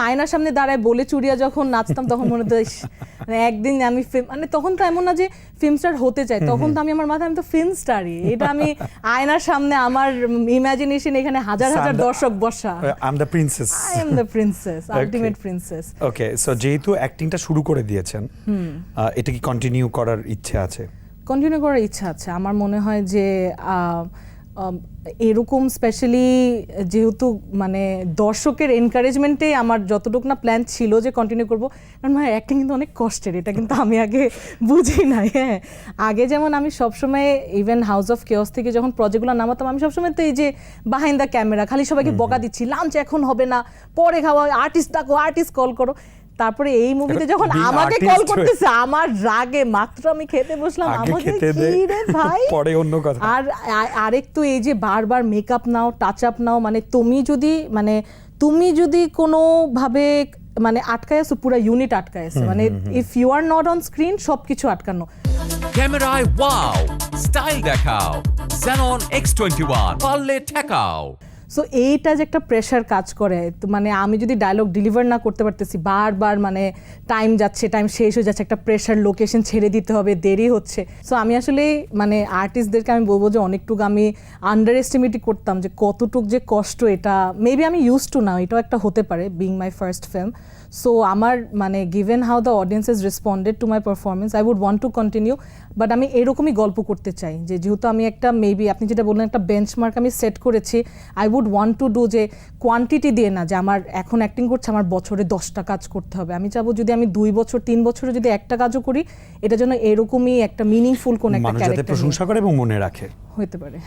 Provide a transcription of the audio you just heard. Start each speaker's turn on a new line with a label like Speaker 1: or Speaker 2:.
Speaker 1: আয়নার সামনে দাঁড়ায় বলে চুরিয়া যখন নাচতাম তখন মনে হতো মানে একদিন আমি film- মানে তখন তো এমন না যে ফিল্ম স্টার হতে চাই তখন তো আমি আমার মাথায় আমি তো ফিল্ম স্টারই। এটা আমি আয়নার সামনে আমার ইমাজিনেশন এখানে হাজার হাজার দর্শক বসা।
Speaker 2: I am the princess
Speaker 1: I am the princess ultimate princess
Speaker 2: okay so যেহেতু অ্যাক্টিংটা শুরু করে দিয়েছেন এটা কি কন্টিনিউ করার ইচ্ছে আছে?
Speaker 1: কন্টিনিউ করার ইচ্ছা আছে। আমার মনে হয় যে এরকম স্পেশালি যেহেতু মানে দর্শকের এনকারেজমেন্টে আমার যতটুকু না প্ল্যান ছিল যে কন্টিনিউ করব কারণ ভাই অ্যাক্টিং কিন্তু অনেক কষ্টের এটা কিন্তু আমি আগে বুঝি নাই হ্যাঁ। আগে যেমন আমি সবসময় ইভেন হাউস অফ কেওস থেকে যখন প্রজেক্টগুলো নামাতাম আমি সবসময় তো এই যে বাহাইন্ড দ্য ক্যামেরা খালি সবাইকে বকা দিচ্ছি লাঞ্চ এখন হবে না পরে খাওয়া আর্টিস্ট ডাকো আর্টিস্ট কল করো। তারপরে এই মুভিতে যখন আমাকে কল করতেছে আমার রাগে মাত্র আমি খেতে বসলাম। আমাকে কি রে ভাই?
Speaker 2: পরে অন্য কথা।
Speaker 1: আর আরেক তো এই যে বারবার makeup now touch up now মানে তুমি যদি মানে তুমি যদি কোনো ভাবে মানে আটকায় আছো পুরো ইউনিট আটকায় আছে মানে if you are not on screen সবকিছু আটকানো।
Speaker 3: ক্যামেরায় ওয়াও স্টাইল দেখাও। Xenon X21 পারলে ঠেকাও।
Speaker 1: সো এইটা যে একটা প্রেশার কাজ করে, তো মানে আমি যদি ডায়লগ ডেলিভার না করতে পারতেছি, বারবার মানে টাইম যাচ্ছে টাইম শেষ হয়ে যাচ্ছে, একটা প্রেশার লোকেশন ছেড়ে দিতে হবে, দেরি হচ্ছে। সো আমি আসলে মানে আর্টিস্টদেরকে আমি বলব যে অনেকটুকু আমি আন্ডার এস্টিমেটই করতাম যে কতটুক যে কষ্ট এটা মেবি আমি ইউজ টু না এটাও একটা হতে পারে being my first film so আমার মানে given how the audience is responded to my performance I would want to continue but আমি এরকমই গল্প করতে চাই যে যেহেতু আমি একটা মেবি আপনি যেটা বললেন, একটা বেঞ্চমার্ক আমি সেট করেছি I would want to do যে কোয়ান্টিটি দিয়ে না যে আমার এখন অ্যাক্টিং করছে আমার বছরে দশটা কাজ করতে হবে। আমি চাবো যদি আমি দুই বছর তিন বছরে যদি একটা কাজও করি এটা যেন এরকমই একটা মিনিংফুল কোন একটা ক্যারেক্টার
Speaker 2: প্রশংসা করে এবং মনে রাখে।
Speaker 1: হতে পারে।